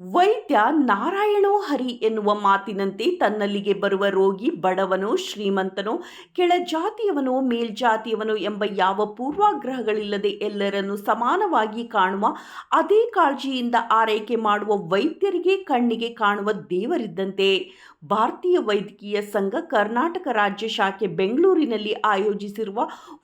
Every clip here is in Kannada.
ವೈದ್ಯ ನಾರಾಯಣೋ ಹರಿ ಎನ್ನುವ ಮಾತಿನಂತೆ ತನ್ನಲ್ಲಿಗೆ ಬರುವ ರೋಗಿ ಬಡವನೋ ಶ್ರೀಮಂತನೋ ಕೆಳಜಾತಿಯವನೋ ಮೇಲ್ಜಾತಿಯವನೋ ಎಂಬ ಯಾವ ಪೂರ್ವಾಗ್ರಹಗಳಿಲ್ಲದೆ ಎಲ್ಲರನ್ನು ಸಮಾನವಾಗಿ ಕಾಣುವ, ಅದೇ ಕಾಳಜಿಯಿಂದ ಆರೈಕೆ ಮಾಡುವ ವೈದ್ಯರಿಗೆ ಕಣ್ಣಿಗೆ ಕಾಣುವ ದೇವರಿದ್ದಂತೆ. ಭಾರತೀಯ ವೈದ್ಯಕೀಯ ಸಂಘ ಕರ್ನಾಟಕ ರಾಜ್ಯ ಶಾಖೆ ಬೆಂಗಳೂರಿನಲ್ಲಿ ಆಯೋಜಿಸಿರುವ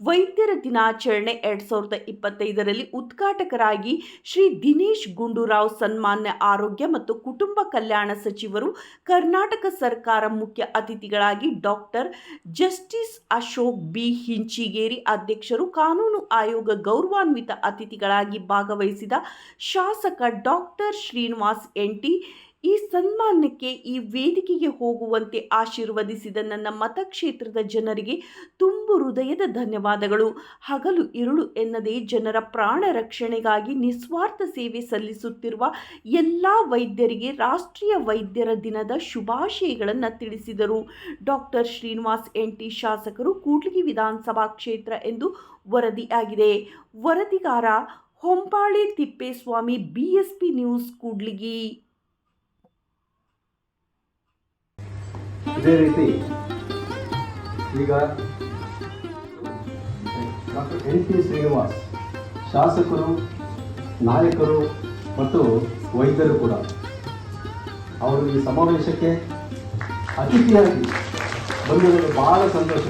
ವೈದ್ಯರ ದಿನಾಚರಣೆ ಎರಡ್ ಸಾವಿರದ ಇಪ್ಪತ್ತೈದರಲ್ಲಿ ಉದ್ಘಾಟಕರಾಗಿ ಶ್ರೀ ದಿನೇಶ್ ಗುಂಡೂರಾವ್ ಸನ್ಮಾನ್ಯ ಆರೋಗ್ಯ ಮತ್ತು ಕುಟುಂಬ ಕಲ್ಯಾಣ ಸಚಿವರು ಕರ್ನಾಟಕ ಸರ್ಕಾರ ಮುಖ್ಯ ಅತಿಥಿಗಳಾಗಿ doctor justice Ashok B Hinchigeri ಅಧ್ಯಕ್ಷರು ಕಾನೂನು ಆಯೋಗ ಗೌರವಾನ್ವಿತ ಅತಿಥಿಗಳಾಗಿ ಭಾಗವಹಿಸಿದ ಶಾಸಕ ಡಾಕ್ಟರ್ ಶ್ರೀನಿವಾಸ್ ಎಂಟಿ ಈ ಸನ್ಮಾನಕ್ಕೆ ಈ ವೇದಿಕೆಗೆ ಹೋಗುವಂತೆ ಆಶೀರ್ವದಿಸಿದ ನನ್ನ ಮತಕ್ಷೇತ್ರದ ಜನರಿಗೆ ತುಂಬು ಹೃದಯದ ಧನ್ಯವಾದಗಳು. ಹಗಲು ಇರುಳು ಎನ್ನದೇ ಜನರ ಪ್ರಾಣ ರಕ್ಷಣೆಗಾಗಿ ನಿಸ್ವಾರ್ಥ ಸೇವೆ ಸಲ್ಲಿಸುತ್ತಿರುವ ಎಲ್ಲ ವೈದ್ಯರಿಗೆ ರಾಷ್ಟ್ರೀಯ ವೈದ್ಯರ ದಿನದ ಶುಭಾಶಯಗಳನ್ನು ತಿಳಿಸಿದರು. ಡಾಕ್ಟರ್ ಶ್ರೀನಿವಾಸ್ ಎಂಟಿ ಶಾಸಕರು ಕೂಡ್ಲಿಗಿ ವಿಧಾನಸಭಾ ಕ್ಷೇತ್ರ ಎಂದು ವರದಿಯಾಗಿದೆ. ವರದಿಗಾರ ಹೊಂಪಾಳಿ ತಿಪ್ಪೇಸ್ವಾಮಿ ಬಿಎಸ್ಪಿ ನ್ಯೂಸ್ ಕೂಡ್ಲಿಗಿ. ಇದೇ ರೀತಿ ಈಗ ಡಾಕ್ಟರ್ ಎನ್ ಟಿ ಶ್ರೀನಿವಾಸ್ ಶಾಸಕರು, ನಾಯಕರು ಮತ್ತು ವೈದ್ಯರು ಕೂಡ ಅವರು ಈ ಸಮಾವೇಶಕ್ಕೆ ಅತಿಥಿಯಾಗಿ ಬಂದಿರೋದು ಬಹಳ ಸಂತೋಷ.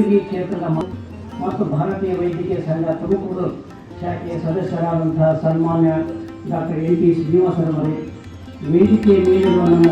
ಕೂಡ್ಲಿಗಿ ಕ್ಷೇತ್ರದ ಮ- ಮತ್ತು ಭಾರತೀಯ ವೈದ್ಯಕೀಯ ಸಂಘ ತುಮಕೂರು ಶಾಖೆಯ ಸದಸ್ಯರಾದಂತಹ ಸನ್ಮಾನ್ಯ ಡಾಕ್ಟರ್ ಎನ್ ಟಿ ಶ್ರೀನಿವಾಸರವರೇ, ವೇದಿಕೆಯ ಮೇಲಿರುವ ನನ್ನ